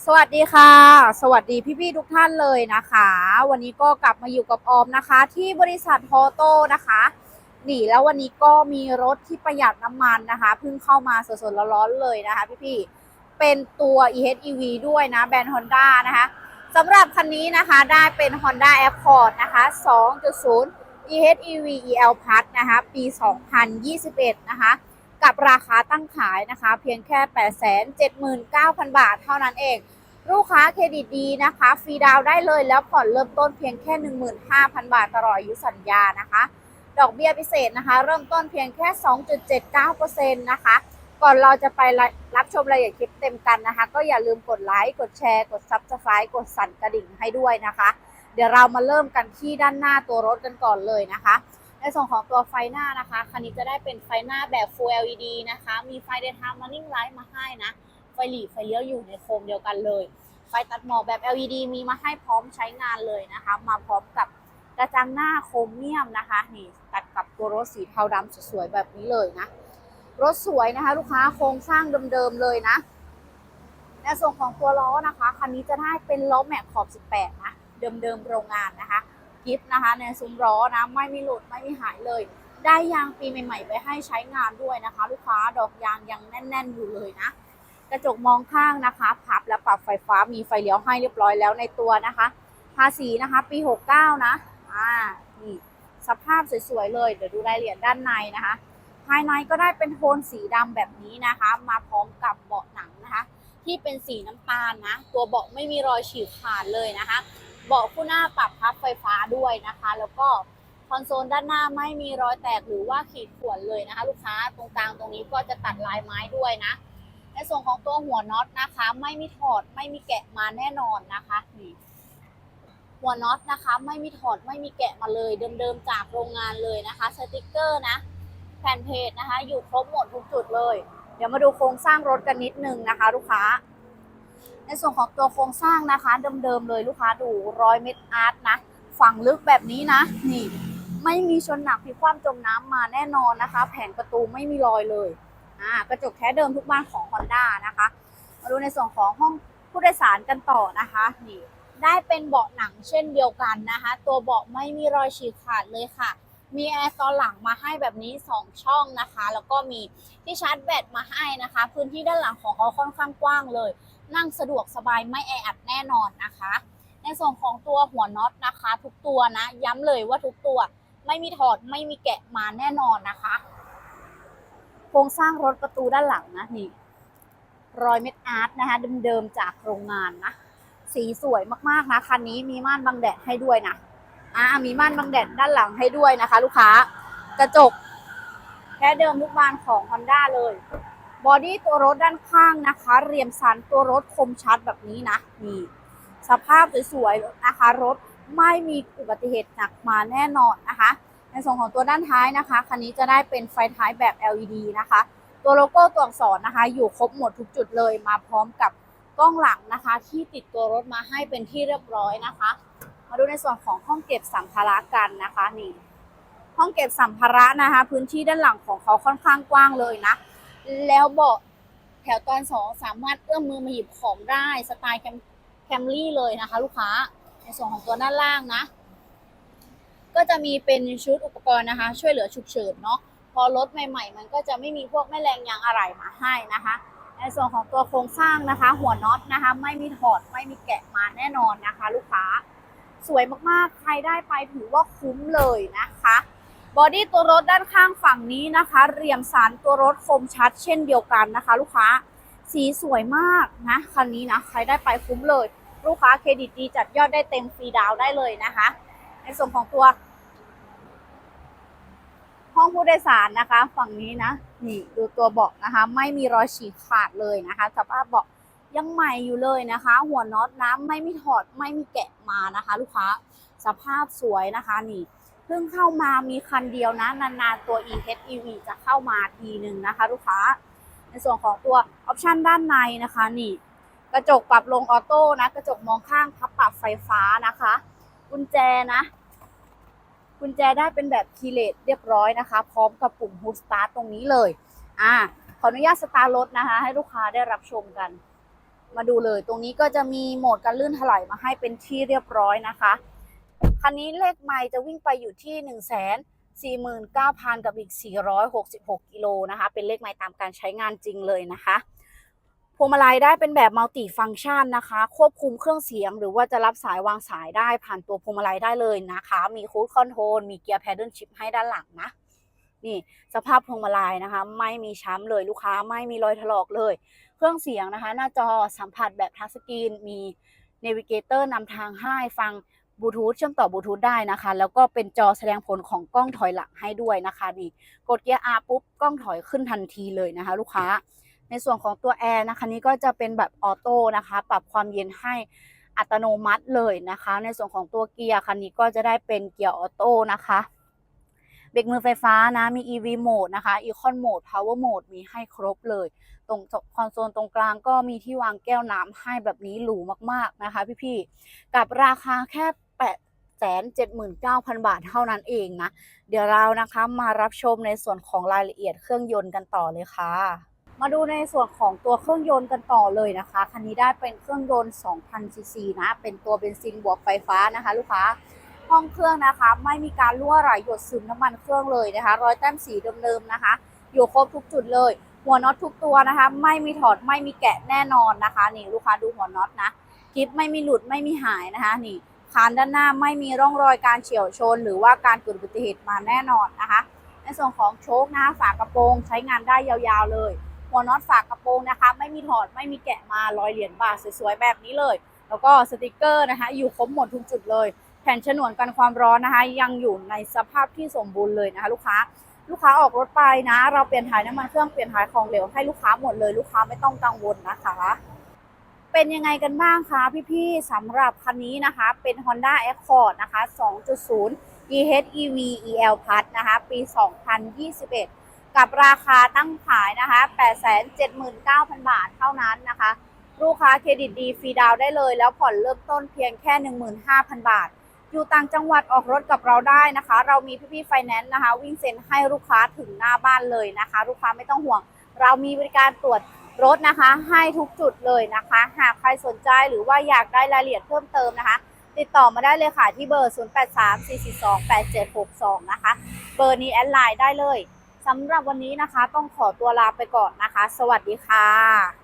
สวัสดีค่ะ สวัสดีพี่ๆทุกท่านเลยนะคะ วันนี้ก็กลับมาอยู่กับออมนะคะ ที่บริษัทโฮโต้นะคะนี่แล้ววันนี้ก็มีรถที่ประหยัดน้ำมันนะคะเพิ่งเข้ามาสดๆร้อนๆเลยนะคะพี่ๆเป็นตัว EHEV ด้วยนะแบรนด์ Honda นะคะสำหรับคันนี้นะคะได้เป็น Honda Accord นะคะ 2.0 EHEV EL Plus นะคะ ปี 2021 นะคะ กับราคาตั้งขายนะคะ เพียงแค่ 879,000 บาทเท่านั้นเอง ลูกค้าเครดิตดีนะคะ ฟรีดาวได้เลยแล้วผ่อนเริ่มต้นเพียงแค่ 15,000 บาทตลอดอายุสัญญานะคะ ดอกเบี้ยพิเศษนะคะ เริ่มต้นเพียงแค่ 2.79%นะคะ ก่อนเราจะไปรับชมรายละเอียดคลิปเต็มกันนะคะ ก็อย่าลืมกดไลค์กดแชร์กด Subscribe กดสั่นกระดิ่งให้ด้วยนะคะ เดี๋ยวเรามาเริ่มกันที่ด้านหน้าตัวรถกันก่อนเลยนะคะ ในส่วนของตัวไฟหน้านะคะ คันนี้จะได้เป็นไฟหน้าแบบ Full LED นะคะ มีไฟ Daytime Running Light มาให้นะ ไฟหลีไฟเลี้ยวอยู่ในโคมเดียวกันเลย ไฟตัดหมอกแบบ LED มีมาให้พร้อมใช้งานเลยนะคะ มาพร้อมกับกระจังหน้าโครเมียมนะคะ นี่ตัดกับตัวรถสีเทาดำสวยๆแบบนี้เลยนะ รถสวยนะคะ ลูกค้าโครงสร้างเดิมๆเลยนะในส่วนของตัวล้อนะคะ คันนี้จะได้เป็นล้อแม็กขอบ 18 นะ เดิมๆโรงงานนะคะ กิฟต์นะคะในซุ้มล้อนะไม่มีหลุดไม่มีหายเลย ได้ยางปีใหม่ ๆ ไปให้ใช้งานด้วยนะคะ ลูกค้าดอกยางยังแน่น ๆ อยู่เลยนะ กระจกมองข้างนะคะพับและปรับไฟฟ้ามีไฟเลี้ยวให้เรียบร้อยแล้วในตัวนะคะ ภาษีนะคะ ปี 69 นะอ่านี่สภาพสวยๆเลย เดี๋ยวดูรายละเอียดด้านในนะคะ ภายในก็ได้เป็นโทนสีดำแบบนี้นะคะ มาพร้อมกับเบาะหนังนะคะ ที่เป็นสีน้ำตาลนะ ตัวเบาะไม่มีรอยฉีกขาดเลยนะคะ เบาะคู่หน้าปรับพับไฟฟ้าด้วยนะคะ แล้วก็คอนโซลด้านหน้าไม่มีรอยแตกหรือว่าขีดข่วนเลยนะคะ ลูกค้าตรงกลางตรงนี้ก็จะตัดลายไม้ด้วยนะ ในส่วนของตัวหัวน็อตนะคะ ไม่มีถอดไม่มีแกะมาแน่นอนนะคะนี่หัวน็อตนะคะ ไม่มีถอดไม่มีแกะมาเลยเดิมๆจากโรงงานเลยนะคะสติกเกอร์นะแผ่นเพจนะคะ อยู่ครบหมดทุกจุดเลย เดี๋ยวมาดูโครงสร้างรถกันนิดนึงนะคะ ลูกค้า ในส่วนของตัวโครงสร้างนะคะเดิมๆเลยลูกค้าดูร้อยเมตรอาร์ตนะฝั่งลึกแบบนี้นะ นี่ไม่มีชนหนักพิคว่ำจมน้ำมาแน่นอนนะคะ แผงประตูไม่มีรอยเลยอ่ากระจกแท้เดิมทุกบ้านของ Honda นะคะมาดูในส่วนของห้องผู้โดยสารกันต่อนะคะนี่ได้เป็นเบาะหนังเช่นเดียวกันนะคะ ตัวเบาะไม่มีรอยฉีกขาดเลยค่ะ มีแอร์ตอนหลังมาให้แบบนี้ 2 ช่องนะคะ แล้วก็มีที่ชาร์จแบตมาให้นะคะ พื้นที่ด้านหลังของเขาค่อนข้างกว้างเลย นั่งสะดวกสบายไม่แออัดแน่นอนนะคะ ในส่วนของตัวหัวน็อตนะคะ ทุกตัวนะ ย้ำเลยว่าทุกตัวไม่มีถอดไม่มีแกะมาแน่นอนนะคะโครงสร้างรถประตูด้านหลังนะนี่รอยเม็ดอาร์ตนะคะเดิมๆจากโรงงานนะสีสวยมากๆนะคันนี้มีม่านบังแดดให้ด้วยนะ อ่ามีม่านบังแดดด้านหลังให้ด้วยนะคะ ลูกค้ากระจกแค่เดิมทุกบานของ Honda เลยบอดี้ตัวรถด้านข้างนะคะ เรียมสันตัวรถคมชัดแบบนี้นะนี่สภาพสวยๆนะคะ รถไม่มีอุบัติเหตุหนักมาแน่นอนนะคะ ในส่วนของตัวด้านท้ายนะคะคันนี้จะได้เป็นไฟท้ายแบบ LED นะคะ ตัวโลโก้ตัวอักษรนะคะ อยู่ครบหมดทุกจุดเลยมาพร้อมกับกล้องหลังนะคะ ที่ติดตัวรถมาให้เป็นที่เรียบร้อยนะคะ มาดูในส่วนของห้องเก็บสัมภาระกันนะคะนี่ห้องเก็บสัมภาระนะคะ พื้นที่ด้านหลังของเขาค่อนข้างกว้างเลยนะ แล้วเบาะแถวตอนสองสามารถเอื้อมมือมาหยิบของได้สไตล์แคมแคมรี่เลยนะคะ ลูกค้าในส่วนของตัวด้านล่างนะ ก็จะมีเป็นชุดอุปกรณ์นะคะ ช่วยเหลือฉุกเฉินเนาะพอรถใหม่ ๆ มันก็จะไม่มีพวกแม่แรงยางอะไรมาให้นะคะ ในส่วนของตัวโครงสร้างนะคะ หัวน็อตนะคะ ไม่มีถอดไม่มีแกะมาแน่นอนนะคะ ลูกค้า สวยมากๆ ใครได้ไปถือว่าคุ้มเลยนะคะ บอดี้ตัวรถด้านข้างฝั่งนี้นะคะ เรียมสารตัวรถคมชัด เช่นเดียวกันนะคะ ลูกค้า สีสวยมากนะคันนี้นะ ใครได้ไปคุ้มเลย ลูกค้าเครดิตดีจัดยอดได้เต็มฟรีดาวน์ได้เลยนะคะ ในส่วนของตัว ห้องผู้โดยสารนะคะ ฝั่งนี้นะ นี่ดูตัวเบาะนะคะ ไม่มีรอยฉีกขาดเลยนะคะสภาพเบาะ ยังใหม่อยู่เลยนะคะ หัวน็อตน้ำไม่มีถอดไม่มีแกะมานะคะ ลูกค้าสภาพสวยนะคะนี่เพิ่งเข้ามามีคันเดียวนะนานๆตัว EHEV จะเข้ามาทีหนึ่งนะคะ ลูกค้า ในส่วนของตัวออปชันด้านในนะคะนี่กระจกปรับลงออโต้นะ กระจกมองข้างพับปรับไฟฟ้านะคะ กุญแจนะ กุญแจได้เป็นแบบคีเลสเรียบร้อยนะคะ พร้อมกับปุ่ม Hold Start ตรงนี้เลย อ่าขออนุญาตสตาร์รถนะคะ ให้ลูกค้าได้รับชมกัน มาดูเลย ตรงนี้ก็จะมีโหมดการลื่นถลายมาให้เป็นที่เรียบร้อยนะคะ คันนี้เลขไมล์จะวิ่งไปอยู่ที่1 4 9 0 0 0 กับอีก 466 กิโลนะคะ เป็นเลขไมล์ตามการใช้งานจริงเลยนะคะพวงมาลัยได้เป็นแบบมัลติฟัง c t ชันนะคะ ควบคุมเครื่องเสียง หรือว่าจะรับสายวางสายได้ผ่านตัวพวงมาลัยได้เลยนะคะ มีคูดคอนโทรลมีเกียร์แพดเดิลชิพให้ด้านหลังนะ นี่สภาพพวงมาลัยนะคะ ไม่มีช้ำเลยลูกค้าไม่มีรอยถลอกเลย เครื่องเสียงนะคะ หน้าจอสัมผัสแบบทัชสกรีนมีเนวิเกเตอร์นำทางให้ฟังบลูทูธเชื่อมต่อบลูทูธได้นะคะ แล้วก็เป็นจอแสดงผลของกล้องถอยหลังให้ด้วยนะคะนี่กดเกียร์ R ปุ๊บกล้องถอยขึ้นทันทีเลยนะคะ ลูกค้า ในส่วนของตัวแอร์นะคะนี้ก็จะเป็นแบบออโต้นะคะ ปรับความเย็นให้อัตโนมัติเลยนะคะ ในส่วนของตัวเกียร์คันนี้ก็จะได้เป็นเกียร์ออโต้นะคะเบรกมือไฟฟ้านะมี EV Mode นะคะ Econ Mode Power Mode มีให้ครบเลย รงคอนโซลตรงกลางก็มีที่วางแก้วน้ำให้แบบนี้หรูมากๆนะคะ พี่ๆ กับราคาแค่8 7 9 0 0 0บาทเท่านั้นเองนะ เดี๋ยวเรานะคะมารับชมในส่วนของรายละเอียดเครื่องยนต์กันต่อเลยค่ะ มาดูในส่วนของตัวเครื่องยนต์กันต่อเลยนะคะ คันนี้ได้เป็นเครื่องยนต์2,000ซีซีนะ เป็นตัวเบนซินบวกไฟฟ้านะคะ ลูกค้าห้องเครื่องนะคะไม่มีการรั่วไหลหยดซึมน้ำมันเครื่องเลยนะคะ รอยแต้มสีเดิมๆนะคะ อยู่ครบทุกจุดเลย หัวน็อตทุกตัวนะคะ ไม่มีถอดไม่มีแกะแน่นอนนะคะ นี่ลูกค้าดูหัวน็อตนะคลิปไม่มีหลุดไม่มีหายนะคะ นี่คานด้านหน้าไม่มีร่องรอยการเฉียวชน หรือว่าการเกิดอุบัติเหตุมาแน่นอนนะคะ ในส่วนของโชคนะฝากระโปรงใช้งานได้ยาวๆเลย หัวน็อตฝากระโปรงนะคะ ไม่มีถอดไม่มีแกะมารอยเหรียญบาทสวยๆแบบนี้เลย แล้วก็สติกเกอร์นะคะ อยู่ครบหมดทุกจุดเลย แผ่นฉนวนกันความร้อนนะคะ ยังอยู่ในสภาพที่สมบูรณ์เลยนะคะ ลูกค้า ลูกค้าออกรถไปนะ เราเปลี่ยนถ่ายน้ำมันเครื่องเปลี่ยนถ่ายของเหลวให้ลูกค้าหมดเลยลูกค้าไม่ต้องกังวลนะคะเป็นยังไงกันบ้างคะพี่ๆสำหรับคันนี้นะคะ เป็น Honda Accord นะคะ 2.0 EHEV EL Plus นะคะ ปี 2021 กับราคาตั้งขายนะคะ 879,000 บาทเท่านั้นนะคะ ลูกค้าเครดิตดีฟรีดาวได้เลย แล้วผ่อนเริ่มต้นเพียงแค่ 15,000 บาท อยู่ต่างจังหวัดออกรถกับเราได้นะคะ เรามีพี่ๆไฟแนนซ์นะคะ วิ่งเซ็นให้ลูกค้าถึงหน้าบ้านเลยนะคะ ลูกค้าไม่ต้องห่วง เรามีบริการตรวจรถนะคะ ให้ทุกจุดเลยนะคะ หากใครสนใจหรือว่าอยากได้รายละเอียดเพิ่มเติมนะคะ ติดต่อมาได้เลยค่ะที่เบอร์ 0834428762 นะคะ เบอร์นี้แอดไลน์ได้เลยสำหรับวันนี้นะคะ ต้องขอตัวลาไปก่อนนะคะ สวัสดีค่ะ